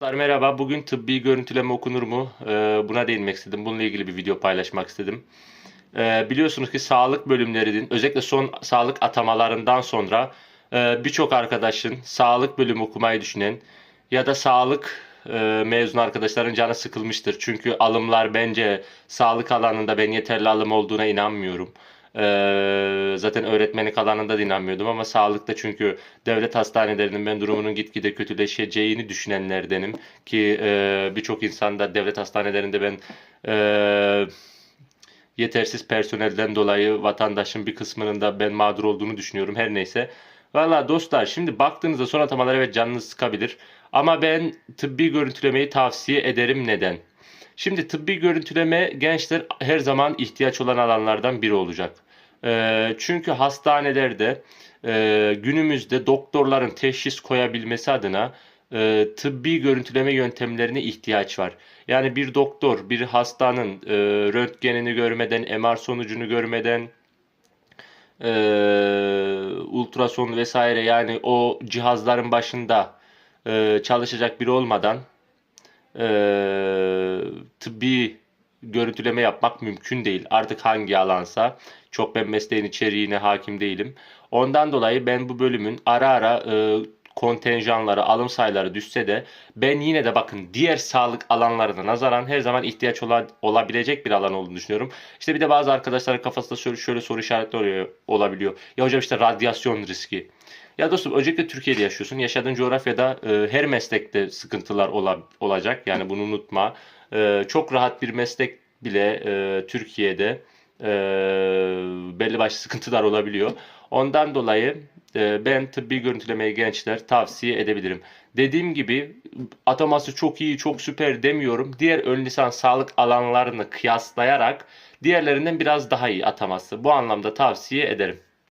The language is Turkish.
Merhaba, bugün tıbbi görüntüleme okunur mu? Ee, buna değinmek istedim. Bununla ilgili bir video paylaşmak istedim. Ee, biliyorsunuz ki sağlık bölümlerinin, özellikle son sağlık atamalarından sonra e, birçok arkadaşın sağlık bölümü okumayı düşünen ya da sağlık e, mezun arkadaşların canı sıkılmıştır. Çünkü alımlar bence sağlık alanında ben yeterli alım olduğuna inanmıyorum. Ee, zaten öğretmenlik alanında da inanmıyordum ama sağlıkta çünkü devlet hastanelerinin ben durumunun gitgide kötüleşeceğini düşünenlerdenim ki e, birçok insan da devlet hastanelerinde ben e, yetersiz personelden dolayı vatandaşın bir kısmının da ben mağdur olduğunu düşünüyorum her neyse. Valla dostlar şimdi baktığınızda son atamalar evet canınız sıkabilir ama ben tıbbi görüntülemeyi tavsiye ederim neden? Şimdi tıbbi görüntüleme gençler her zaman ihtiyaç olan alanlardan biri olacak. Ee, çünkü hastanelerde e, günümüzde doktorların teşhis koyabilmesi adına e, tıbbi görüntüleme yöntemlerine ihtiyaç var. Yani bir doktor bir hastanın e, röntgenini görmeden, MR sonucunu görmeden, ultrason vesaire yani o cihazların başında çalışacak biri olmadan tıbbi görüntüleme yapmak mümkün değil. Artık hangi alansa çok ben mesleğin içeriğine hakim değilim. Ondan dolayı ben bu bölümün ara ara e, kontenjanları, alım sayıları düşse de ben yine de bakın diğer sağlık alanlarına nazaran her zaman ihtiyaç ola- olabilecek bir alan olduğunu düşünüyorum. İşte bir de bazı arkadaşların kafasında şöyle, şöyle soru işaretleri oluyor, olabiliyor. Ya hocam işte radyasyon riski. Ya dostum öncelikle Türkiye'de yaşıyorsun. Yaşadığın coğrafyada e, her meslekte sıkıntılar ola- olacak. Yani bunu unutma. E, çok rahat bir meslek bile e, Türkiye'de e, belli başlı sıkıntılar olabiliyor. Ondan dolayı ben tıbbi görüntülemeyi gençler tavsiye edebilirim. Dediğim gibi ataması çok iyi, çok süper demiyorum. Diğer ön lisans sağlık alanlarını kıyaslayarak diğerlerinden biraz daha iyi ataması. Bu anlamda tavsiye ederim.